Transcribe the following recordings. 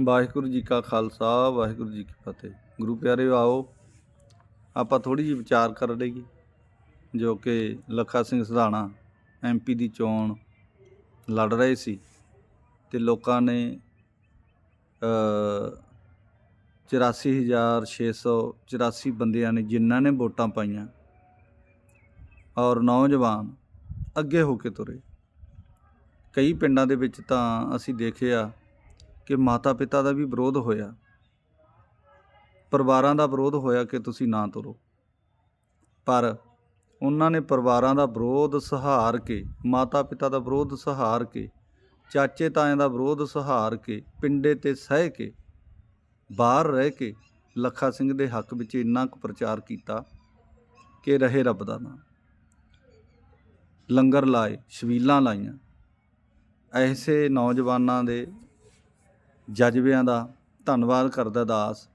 ਵਾਹਿਗੁਰੂ ਜੀ ਕਾ ਖਾਲਸਾ, ਵਾਹਿਗੁਰੂ ਜੀ ਕੀ ਫਤਿਹ। ਗੁਰੂ ਪਿਆਰੇ ਆਓ, ਆਪਾਂ ਥੋੜੀ ਜਿਹੀ ਵਿਚਾਰ ਕਰ ਲਈਏ, ਜੋ ਕਿ ਲੱਖਾ ਸਿੰਘ ਸਧਾਣਾ ਐਮਪੀ ਦੀ ਚੋਣ ਲੜ ਰਹੇ ਸੀ ਤੇ ਲੋਕਾਂ ਨੇ ਅ 84684 ਬੰਦਿਆਂ ਨੇ ਜਿਨ੍ਹਾਂ ਨੇ ਵੋਟਾਂ ਪਾਈਆਂ ਔਰ ਨੌਜਵਾਨ ਅੱਗੇ ਹੋ ਕੇ ਤੁਰੇ। ਕਈ ਪਿੰਡਾਂ ਦੇ ਵਿੱਚ ਤਾਂ ਅਸੀਂ ਦੇਖਿਆ ਕਿ ਮਾਤਾ ਪਿਤਾ ਦਾ ਵੀ ਵਿਰੋਧ ਹੋਇਆ। ਪਰਿਵਾਰਾਂ ਦਾ ਵਿਰੋਧ ਹੋਇਆ ਕਿ ਤੁਸੀਂ ਨਾ ਤੁਰੋ। ਪਰ ਉਹਨਾਂ ਨੇ ਪਰਿਵਾਰਾਂ ਦਾ ਵਿਰੋਧ ਸਹਾਰ ਕੇ ਮਾਤਾ ਪਿਤਾ ਦਾ ਵਿਰੋਧ ਸਹਾਰ ਕੇ ਚਾਚੇ ਤਾਇਆਂ ਦਾ ਵਿਰੋਧ ਸਹਾਰ ਕੇ, ਪਿੰਡੇ ਤੇ ਸਹਿ ਕੇ, ਬਾਹਰ ਰਹਿ ਕੇ ਲੱਖਾ ਸਿੰਘ ਦੇ ਹੱਕ ਵਿੱਚ ਇੰਨਾ ਕੁ ਪ੍ਰਚਾਰ ਕੀਤਾ ਕਿ ਰਹੇ ਰੱਬ ਦਾ ਨਾਮ। ਲੰਗਰ ਲਾਏ ਛਬੀਲਾਂ ਲਾਈਆਂ। ਐਸੇ ਨੌਜਵਾਨਾਂ ਦੇ ਜਜ਼ਬਿਆਂ ਦਾ ਧੰਨਵਾਦ ਕਰਦਾ ਦਾਸ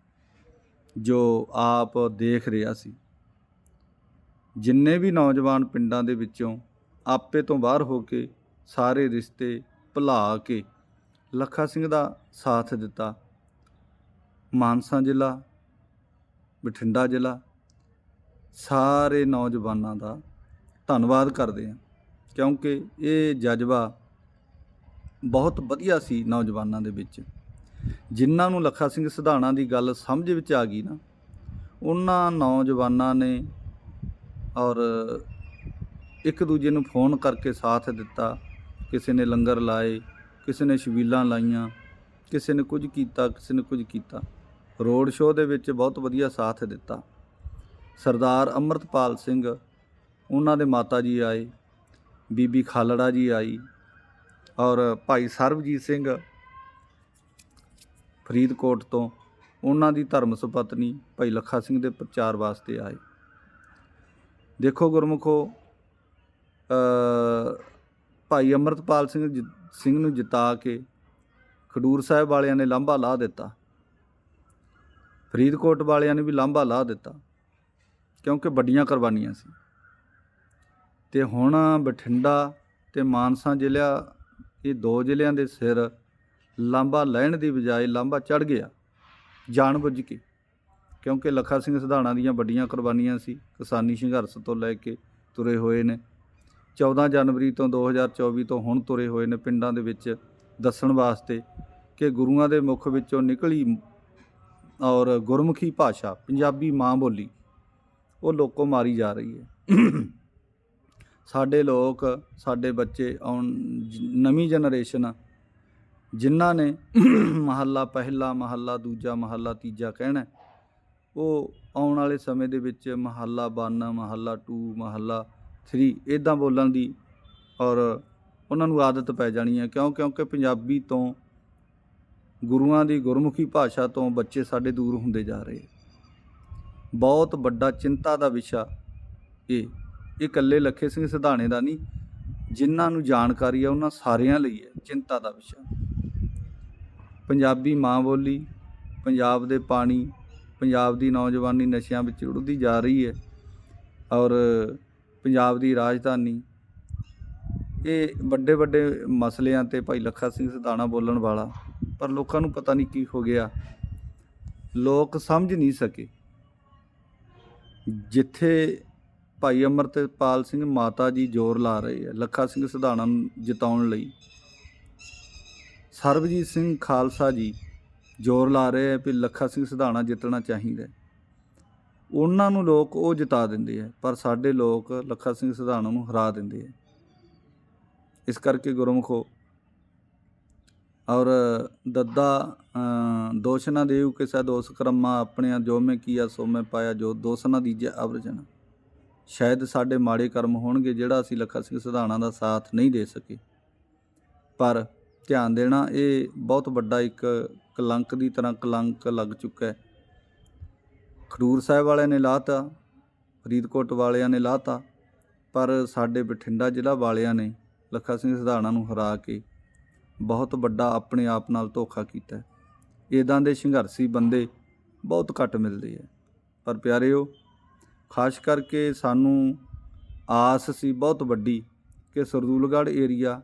ਜੋ ਆਪ ਦੇਖ ਰਿਹਾ ਸੀ। ਜਿੰਨੇ ਵੀ ਨੌਜਵਾਨ ਪਿੰਡਾਂ ਦੇ ਵਿੱਚੋਂ ਆਪੇ ਤੋਂ ਬਾਹਰ ਹੋ ਕੇ ਸਾਰੇ ਰਿਸ਼ਤੇ ਭੁਲਾ ਕੇ ਲੱਖਾ ਸਿੰਘ ਦਾ ਸਾਥ ਦਿੱਤਾ। ਮਾਨਸਾ ਜ਼ਿਲ੍ਹਾ, ਬਠਿੰਡਾ ਜ਼ਿਲ੍ਹਾ, ਸਾਰੇ ਨੌਜਵਾਨਾਂ ਦਾ ਧੰਨਵਾਦ ਕਰਦੇ ਹਾਂ। ਕਿਉਂਕਿ ਇਹ ਜਜ਼ਬਾ ਬਹੁਤ ਵਧੀਆ ਸੀ ਨੌਜਵਾਨਾਂ ਦੇ ਵਿੱਚ। ਜਿਨ੍ਹਾਂ ਨੂੰ ਲੱਖਾ ਸਿੰਘ ਸਿਧਾਣਾ ਦੀ ਗੱਲ ਸਮਝ ਵਿੱਚ ਆ ਗਈ ਨਾ, ਉਹਨਾਂ ਨੌਜਵਾਨਾਂ ਨੇ ਔਰ ਇੱਕ ਦੂਜੇ ਨੂੰ ਫੋਨ ਕਰਕੇ ਸਾਥ ਦਿੱਤਾ, ਕਿਸੇ ਨੇ ਲੰਗਰ ਲਾਏ, ਕਿਸੇ ਨੇ ਸ਼ਬੀਲਾਂ ਲਾਈਆਂ, ਕਿਸੇ ਨੇ ਕੁਝ ਕੀਤਾ, ਕਿਸੇ ਨੇ ਕੁਝ ਕੀਤਾ। ਰੋਡ ਸ਼ੋਅ ਦੇ ਵਿੱਚ ਬਹੁਤ ਵਧੀਆ ਸਾਥ ਦਿੱਤਾ। ਸਰਦਾਰ ਅਮਰਤਪਾਲ ਸਿੰਘ, ਉਹਨਾਂ ਦੇ ਮਾਤਾ ਜੀ ਆਏ, ਬੀਬੀ ਖਾਲੜਾ ਜੀ ਆਈ ਔਰ ਭਾਈ ਸਰਬਜੀਤ ਸਿੰਘ ਫਰੀਦਕੋਟ ਤੋਂ ਉਹਨਾਂ ਦੀ ਧਰਮ ਸੁਪਤਨੀ ਭਾਈ ਲੱਖਾ ਸਿੰਘ ਦੇ ਪ੍ਰਚਾਰ ਵਾਸਤੇ ਆਏ। ਦੇਖੋ ਗੁਰਮੁਖੋ ਭਾਈ ਅਮਰਤਪਾਲ ਸਿੰਘ ਜਿ- ਸਿੰਘ ਨੂੰ ਜਿਤਾ ਕੇ ਖਡੂਰ ਸਾਹਿਬ ਵਾਲਿਆਂ ਨੇ ਲਾਂਭਾ ਲਾ ਦਿੱਤਾ। ਫਰੀਦਕੋਟ ਵਾਲਿਆਂ ਨੇ ਵੀ ਲਾਂਭਾ ਲਾ ਦਿੱਤਾ, ਕਿਉਂਕਿ ਵੱਡੀਆਂ ਕੁਰਬਾਨੀਆਂ ਸੀ। ਤੇ ਹੁਣ ਬਠਿੰਡਾ ਤੇ ਮਾਨਸਾ ਜ਼ਿਲ੍ਹਾ ਇਹ ਦੋ ਜ਼ਿਲ੍ਹਿਆਂ ਦੇ ਸਿਰ ਲਾਂਭਾ ਲੈਣ ਦੀ ਬਜਾਏ ਲਾਂਭਾ ਚੜ ਗਿਆ। ਜਾਣਬੁੱਝ ਕੇ, ਕਿਉਂਕਿ ਲੱਖਾ ਸਿੰਘ ਸਿਧਾਣਾ ਦੀਆਂ ਵੱਡੀਆਂ ਕੁਰਬਾਨੀਆਂ ਸੀ, ਕਿਸਾਨੀ ਸੰਘਰਸ਼ ਤੋਂ ਲੈ ਕੇ ਤੁਰੇ ਹੋਏ ਨੇ। 14 ਜਨਵਰੀ ਤੋਂ 2024 ਤੋਂ ਹੁਣ ਤੁਰੇ ਹੋਏ ਨੇ ਪਿੰਡਾਂ ਦੇ ਵਿੱਚ ਦੱਸਣ ਵਾਸਤੇ ਕਿ ਗੁਰੂਆਂ ਦੇ ਮੁਖ ਵਿੱਚੋਂ ਨਿਕਲੀ ਔਰ ਗੁਰਮੁਖੀ ਭਾਸ਼ਾ, ਪੰਜਾਬੀ ਮਾਂ ਬੋਲੀ, ਉਹ ਲੋਕੋ ਮਾਰੀ ਜਾ ਰਹੀ ਹੈ। ਸਾਡੇ ਲੋਕ, ਸਾਡੇ ਬੱਚੇ ਆਉਣ, ਨਵੀਂ ਜਨਰੇਸ਼ਨ ਜਿਨ੍ਹਾਂ ਨੇ ਮਹੱਲਾ ਪਹਿਲਾ, ਮਹੱਲਾ ਦੂਜਾ, ਮਹੱਲਾ ਤੀਜਾ ਕਹਿਣਾ ਉਹ ਆਉਣ ਵਾਲੇ ਸਮੇਂ ਦੇ ਵਿੱਚ ਮਹੱਲਾ 1 ਮਹੱਲਾ 2 ਮਹੱਲਾ 3 ਇਦਾਂ ਬੋਲਣ ਦੀ ਔਰ ਉਹਨਾਂ ਨੂੰ ਆਦਤ ਪੈ ਜਾਣੀ ਹੈ। ਕਿਉਂ? ਕਿਉਂਕਿ ਪੰਜਾਬੀ ਤੋਂ ਗੁਰੂਆਂ ਦੀ ਗੁਰਮੁਖੀ ਭਾਸ਼ਾ ਤੋਂ ਬੱਚੇ ਸਾਡੇ ਦੂਰ ਹੁੰਦੇ ਜਾ ਰਹੇ ਬਹੁਤ ਵੱਡਾ ਚਿੰਤਾ ਦਾ ਵਿਸ਼ਾ ਇਹ। ਇਹ ਇਕੱਲੇ ਲੱਖੇ ਸਿੰਘ ਸਿਧਾਣੇ ਦਾ ਨਹੀਂ, ਜਿਨ੍ਹਾਂ ਨੂੰ ਜਾਣਕਾਰੀ ਹੈ, ਉਹਨਾਂ ਸਾਰਿਆਂ ਲਈ ਹੈ, ਚਿੰਤਾ ਦਾ ਵਿਸ਼ਾ। ਪੰਜਾਬੀ ਮਾਂ ਬੋਲੀ, ਪੰਜਾਬ ਦੇ ਪਾਣੀ, ਪੰਜਾਬ ਦੀ ਨੌਜਵਾਨੀ ਨਸ਼ਿਆਂ ਵਿੱਚ ਰੁੜਦੀ ਜਾ ਰਹੀ ਹੈ ਔਰ ਪੰਜਾਬ ਦੀ ਰਾਜਧਾਨੀ। ਇਹ ਵੱਡੇ ਵੱਡੇ ਮਸਲਿਆਂ ਤੇ ਭਾਈ ਲੱਖਾ ਸਿੰਘ ਸਿਧਾਣਾ ਬੋਲਣ ਵਾਲਾ, ਪਰ ਲੋਕਾਂ ਨੂੰ ਪਤਾ ਨਹੀਂ ਕੀ ਹੋ ਗਿਆ। ਲੋਕ ਸਮਝ ਨਹੀਂ ਸਕੇ। ਜਿੱਥੇ ਭਾਈ ਅਮਰਤਪਾਲ ਸਿੰਘ ਮਾਤਾ ਜੀ ਜ਼ੋਰ ਲਾ ਰਹੇ ਆ ਲੱਖਾ ਸਿੰਘ ਸਿਧਾਣਾ ਨੂੰ ਜਿਤਾਉਣ ਲਈ ਸਰਬਜੀਤ ਸਿੰਘ ਖਾਲਸਾ ਜੀ ਜ਼ੋਰ ਲਾ ਰਹੇ ਆ ਵੀ ਲੱਖਾ ਸਿੰਘ ਸਿਧਾਣਾ ਜਿੱਤਣਾ ਚਾਹੀਦਾ ਉਹਨਾਂ ਨੂੰ ਲੋਕ ਉਹ ਜਿਤਾ ਦਿੰਦੇ ਆ ਪਰ ਸਾਡੇ ਲੋਕ ਲੱਖਾ ਸਿੰਘ ਸਿਧਾਣਾ ਨੂੰ ਹਰਾ ਦਿੰਦੇ ਆ। ਇਸ ਕਰਕੇ ਗੁਰਮੁਖੋ ਔਰ ਦੱਦਾ ਅ, ਦੋਸ਼ ਨਾ ਦੇਉ ਕਿਸਾ ਦੋਸ ਕਰਮਾ ਆਪਣਿਆਂ ਜੋ ਮੈਂ ਕੀਆ ਸੋ ਮੈਂ ਪਾਇਆ ਜੋ ਦੋਸ ਨਾ ਦੀਜੇ ਅਵਰਜਨ ਸ਼ਾਇਦ ਸਾਡੇ ਮਾੜੇ ਕਰਮ ਹੋਣਗੇ ਜਿਹੜਾ ਅਸੀਂ ਲੱਖਾ ਸਿੰਘ ਸਿਧਾਣਾ ਦਾ ਸਾਥ ਨਹੀਂ ਦੇ ਸਕੇ। ਪਰ ਧਿਆਨ ਦੇਣਾ, ਇਹ ਬਹੁਤ ਵੱਡਾ ਇੱਕ ਕਲੰਕ ਦੀ ਤਰ੍ਹਾਂ ਕਲੰਕ ਲੱਗ ਚੁੱਕਾ ਹੈ। ਖਡੂਰ ਸਾਹਿਬ ਵਾਲਿਆਂ ਨੇ ਲਾਤਾ, ਫਰੀਦਕੋਟ ਵਾਲਿਆਂ ਨੇ ਲਾਤਾ, ਪਰ ਸਾਡੇ ਬਠਿੰਡਾ ਜ਼ਿਲ੍ਹਾ ਵਾਲਿਆਂ ਨੇ ਲੱਖਾ ਸਿੰਘ ਸਿਧਾਣਾ ਨੂੰ ਹਰਾ ਕੇ ਬਹੁਤ ਵੱਡਾ ਆਪਣੇ ਆਪ ਨਾਲ ਧੋਖਾ ਕੀਤਾ ਹੈ। ਇਦਾਂ ਦੇ ਸੰਘਰਸ਼ੀ ਬੰਦੇ ਬਹੁਤ ਘੱਟ ਮਿਲਦੇ ਆ ਪਰ ਪਿਆਰਿਓ, ਖਾਸ ਕਰਕੇ ਸਾਨੂੰ ਆਸ ਸੀ ਬਹੁਤ ਵੱਡੀ ਕਿ ਸਰਦੂਲਗੜ੍ਹ ਏਰੀਆ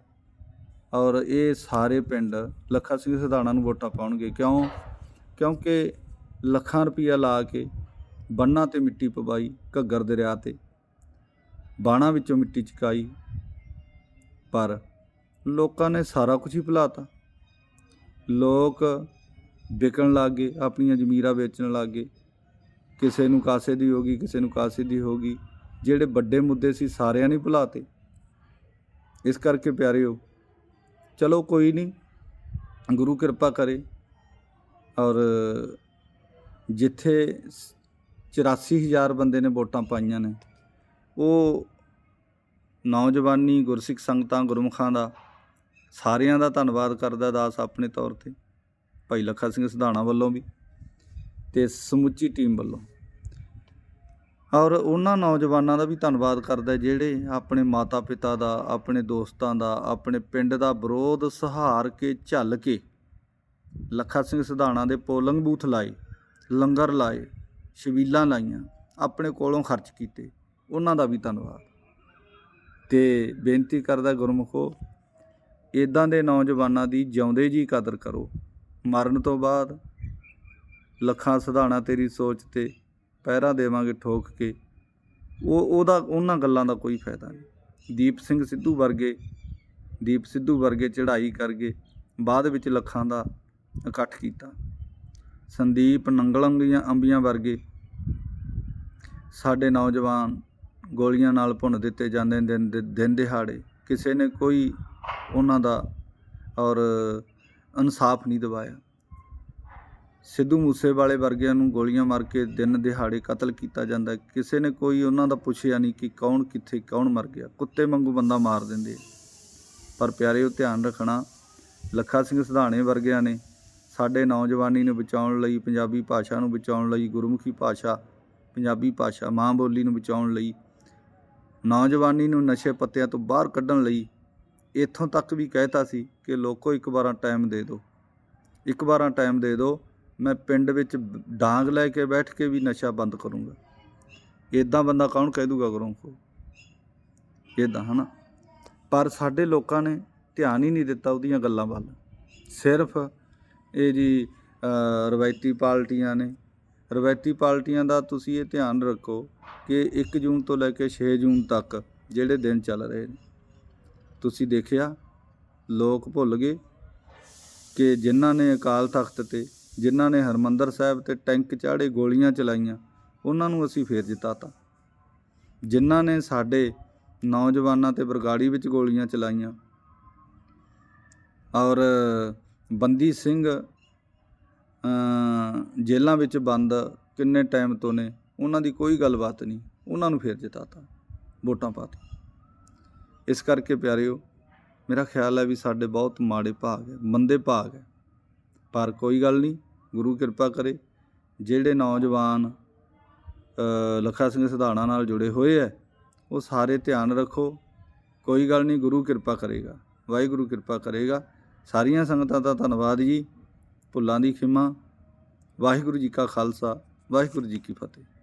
ਔਰ ਇਹ ਸਾਰੇ ਪਿੰਡ ਲੱਖਾ ਸਿੰਘ ਸਿਧਾਣਾ ਨੂੰ ਵੋਟਾਂ ਪਾਉਣਗੇ। ਕਿਉਂ? ਕਿਉਂਕਿ ਲੱਖਾਂ ਰੁਪਈਆ ਲਾ ਕੇ ਬੰਨਾਂ ਤੇ ਮਿੱਟੀ ਪਵਾਈ ਘੱਗਰ ਦਰਿਆ ਤੇ। ਬਾਣਾ ਵਿੱਚੋਂ ਮਿੱਟੀ ਚੁਕਾਈ। ਪਰ ਲੋਕਾਂ ਨੇ ਸਾਰਾ ਕੁਝ ਹੀ ਭੁਲਾਤਾ। ਲੋਕ ਵਿਕਣ ਲੱਗ ਗਏ ਆਪਣੀਆਂ ਜ਼ਮੀਰਾਂ ਵੇਚਣ ਲੱਗ। ਗਏ ਕਿਸੇ ਨੂੰ ਕਾਸੇ ਦੀ ਹੋਗੀ ਕਿਸੇ ਨੂੰ ਕਾਸੇ ਦੀ ਹੋਗੀ ਜਿਹੜੇ ਵੱਡੇ ਮੁੱਦੇ ਸੀ ਸਾਰਿਆਂ ਨੇ ਭੁਲਾਤੇ। ਇਸ ਕਰਕੇ ਪਿਆਰਿਓ ਚਲੋ ਕੋਈ ਨਹੀਂ, ਗੁਰੂ ਕਿਰਪਾ ਕਰੇ। ਔਰ ਜਿੱਥੇ 84000 ਬੰਦੇ ਨੇ ਵੋਟਾਂ ਪਾਈਆਂ ਨੇ, ਉਹ ਨੌਜਵਾਨੀ, ਗੁਰਸਿੱਖ ਸੰਗਤਾਂ, ਗੁਰਮੁਖਾਂ ਦਾ ਸਾਰਿਆਂ ਦਾ ਧੰਨਵਾਦ ਕਰਦਾ ਦਾਸ ਆਪਣੇ ਤੌਰ ਤੇ, ਭਾਈ ਲੱਖਾ ਸਿੰਘ ਸਿਧਾਣਾ ਵੱਲੋਂ ਵੀ ਤੇ ਸਮੁੱਚੀ ਟੀਮ ਵੱਲੋਂ। ਔਰ ਉਹਨਾਂ ਨੌਜਵਾਨਾਂ ਦਾ ਵੀ ਧੰਨਵਾਦ ਕਰਦਾ ਜਿਹੜੇ ਆਪਣੇ ਮਾਤਾ ਪਿਤਾ ਦਾ, ਆਪਣੇ ਦੋਸਤਾਂ ਦਾ, ਆਪਣੇ ਪਿੰਡ ਦਾ ਵਿਰੋਧ ਸਹਾਰ ਕੇ ਝੱਲ ਕੇ ਲੱਖਾ ਸਿੰਘ ਸਿਧਾਣਾ ਦੇ ਪੋਲਿੰਗ ਬੂਥ ਲਾਏ, ਲੰਗਰ ਲਾਏ ਛਬੀਲਾਂ ਲਾਈਆਂ, ਆਪਣੇ ਕੋਲੋਂ ਖਰਚ ਕੀਤੇ। ਉਹਨਾਂ ਦਾ ਵੀ ਧੰਨਵਾਦ। ਤੇ ਬੇਨਤੀ ਕਰਦਾ ਗੁਰਮੁਖੋ ਇਦਾਂ ਦੇ ਨੌਜਵਾਨਾਂ ਦੀ ਜਿਉਂਦੇ ਜੀ ਕਦਰ ਕਰੋ। ਮਰਨ ਤੋਂ ਬਾਅਦ ਲੱਖਾਂ ਸਿਧਾਣਾ ਤੇਰੀ ਸੋਚ ਤੇ ਪਹਿਰਾ ਦੇਵਾਂਗੇ ਠੋਕ ਕੇ, ਉਹ, ਉਹਦਾ, ਉਹਨਾਂ ਗੱਲਾਂ ਦਾ ਕੋਈ ਫਾਇਦਾ ਨਹੀਂ। ਦੀਪ ਸਿੰਘ ਸਿੱਧੂ ਵਰਗੇ, ਦੀਪ ਸਿੱਧੂ ਵਰਗੇ ਚੜ੍ਹਾਈ ਕਰਕੇ ਬਾਅਦ ਵਿੱਚ ਲੱਖਾਂ ਦਾ ਇਕੱਠ ਕੀਤਾ। ਸੰਦੀਪ ਨੰਗਲੰਗੀਆਂ ਅੰਬੀਆਂ ਵਰਗੇ ਸਾਡੇ ਨੌਜਵਾਨ ਗੋਲੀਆਂ ਨਾਲ ਭੁੰਨ ਦਿੱਤੇ ਜਾਂਦੇ ਨੇ ਦਿਨ ਦਿਨ ਦਿਹਾੜੇ। ਕਿਸੇ ਨੇ ਕੋਈ ਉਹਨਾਂ ਦਾ ਔਰ ਇਨਸਾਫ ਨਹੀਂ ਦਿਵਾਇਆ। ਸਿੱਧੂ ਮੂਸੇਵਾਲੇ ਵਰਗਿਆਂ ਨੂੰ ਗੋਲੀਆਂ ਮਾਰ ਕੇ ਦਿਨ ਦਿਹਾੜੇ ਕਤਲ ਕੀਤਾ ਜਾਂਦਾ ਕਿਸੇ ਨੇ ਕੋਈ ਉਹਨਾਂ ਦਾ ਪੁੱਛਿਆ ਨਹੀਂ ਕਿ ਕੌਣ ਕਿੱਥੇ ਕੌਣ ਮਰ ਗਿਆ। ਕੁੱਤੇ ਵਾਂਗੂ ਬੰਦਾ ਮਾਰ ਦਿੰਦੇ ਆ। ਪਰ ਪਿਆਰਿਓ ਧਿਆਨ ਰੱਖਣਾ, ਲੱਖਾ ਸਿੰਘ ਸਿਧਾਣੇ ਵਰਗਿਆਂ ਨੇ ਸਾਡੇ ਨੌਜਵਾਨੀ ਨੂੰ ਬਚਾਉਣ ਲਈ, ਪੰਜਾਬੀ ਭਾਸ਼ਾ ਨੂੰ ਬਚਾਉਣ ਲਈ, ਗੁਰਮੁਖੀ ਭਾਸ਼ਾ, ਪੰਜਾਬੀ ਭਾਸ਼ਾ ਮਾਂ ਬੋਲੀ ਨੂੰ ਬਚਾਉਣ ਲਈ, ਨੌਜਵਾਨੀ ਨੂੰ ਨਸ਼ੇ ਪੱਤਿਆਂ ਤੋਂ ਬਾਹਰ ਕੱਢਣ ਲਈ ਇੱਥੋਂ ਤੱਕ ਵੀ ਕਹਿਤਾ ਸੀ ਕਿ ਲੋਕੋ ਇੱਕ ਵਾਰਾਂ ਟਾਈਮ ਦੇ ਦਿਓ। ਇੱਕ ਵਾਰਾਂ ਟਾਈਮ ਦੇ ਦਿਓ। ਮੈਂ ਪਿੰਡ ਵਿੱਚ ਡਾਂਗ ਲੈ ਕੇ ਬੈਠ ਕੇ ਵੀ ਨਸ਼ਾ ਬੰਦ ਕਰੂੰਗਾ। ਇਦਾਂ ਬੰਦਾ ਕੌਣ ਕਹਿ ਦੂਗਾ ਕਰੋ ਕੋ ਇਦਾਂ ਹਨਾ? ਪਰ ਸਾਡੇ ਲੋਕਾਂ ਨੇ ਧਿਆਨ ਹੀ ਨਹੀਂ ਦਿੱਤਾ ਉਹਦੀਆਂ ਗੱਲਾਂ ਵੱਲ। ਸਿਰਫ ਇਹ ਜੀ ਰਵਾਇਤੀ ਪਾਰਟੀਆਂ ਨੇ। ਰਵਾਇਤੀ ਪਾਰਟੀਆਂ ਦਾ ਤੁਸੀਂ ਇਹ ਧਿਆਨ ਰੱਖੋ ਕਿ 1 ਜੂਨ ਤੋਂ ਲੈ ਕੇ 6 ਜੂਨ ਤੱਕ ਜਿਹੜੇ ਦਿਨ ਚੱਲ ਰਹੇ ਨੇ। ਤੁਸੀਂ ਦੇਖਿਆ? ਲੋਕ ਭੁੱਲ ਗਏ ਕਿ ਜਿਨ੍ਹਾਂ ਨੇ ਅਕਾਲ ਤਖਤ ਤੇ ਜਿਨ੍ਹਾਂ ਨੇ ਹਰਮੰਦਰ ਸਾਹਿਬ ਤੇ ਟੈਂਕ ਚਾੜੇ ਗੋਲੀਆਂ ਚਲਾਈਆਂ, ਉਹਨਾਂ ਨੂੰ ਅਸੀਂ ਫੇਰ ਜਿਤਾਤਾ। ਜਿਨ੍ਹਾਂ ਨੇ ਸਾਡੇ ਨੌਜਵਾਨਾਂ ਤੇ ਬਰਗਾੜੀ ਵਿੱਚ ਗੋਲੀਆਂ ਚਲਾਈਆਂ। ਔਰ ਬੰਦੀ ਸਿੰਘ ਜੇਲ੍ਹਾਂ ਵਿੱਚ ਬੰਦ ਕਿੰਨੇ ਟਾਈਮ ਤੋਂ ਨੇ, ਉਹਨਾਂ ਦੀ ਕੋਈ ਗੱਲਬਾਤ ਨਹੀਂ। ਉਹਨਾਂ ਨੂੰ ਫੇਰ ਜਿਤਾਤਾ, ਵੋਟਾਂ ਪਾਤੀ ਇਸ ਕਰਕੇ ਪਿਆਰਿਓ, ਮੇਰਾ ਖਿਆਲ ਹੈ ਵੀ ਸਾਡੇ ਬਹੁਤ ਮਾੜੇ ਭਾਗ ਹੈ, ਮੰਦੇ ਭਾਗ ਹੈ। ਪਰ ਕੋਈ ਗੱਲ ਨਹੀਂ ਗੁਰੂ ਕਿਰਪਾ ਕਰੇ ਜਿਹੜੇ ਨੌਜਵਾਨ ਅ, ਲੱਖਾ ਸਿੰਘ ਸਿਧਾਣਾ ਨਾਲ ਜੁੜੇ ਹੋਏ ਹੈ ਉਹ ਸਾਰੇ ਧਿਆਨ ਰੱਖੋ। ਕੋਈ ਗੱਲ ਨਹੀਂ ਗੁਰੂ ਕਿਰਪਾ ਕਰੇਗਾ ਵਾਹਿਗੁਰੂ ਕਿਰਪਾ ਕਰੇਗਾ। ਸਾਰੀਆਂ ਸੰਗਤਾਂ ਦਾ ਧੰਨਵਾਦ ਜੀ। ਭੁੱਲਾਂ ਦੀ ਖਿਮਾ। ਵਾਹਿਗੁਰੂ ਜੀ ਕਾ ਖਾਲਸਾ ਵਾਹਿਗੁਰੂ ਜੀ ਕੀ ਫਤਿਹ।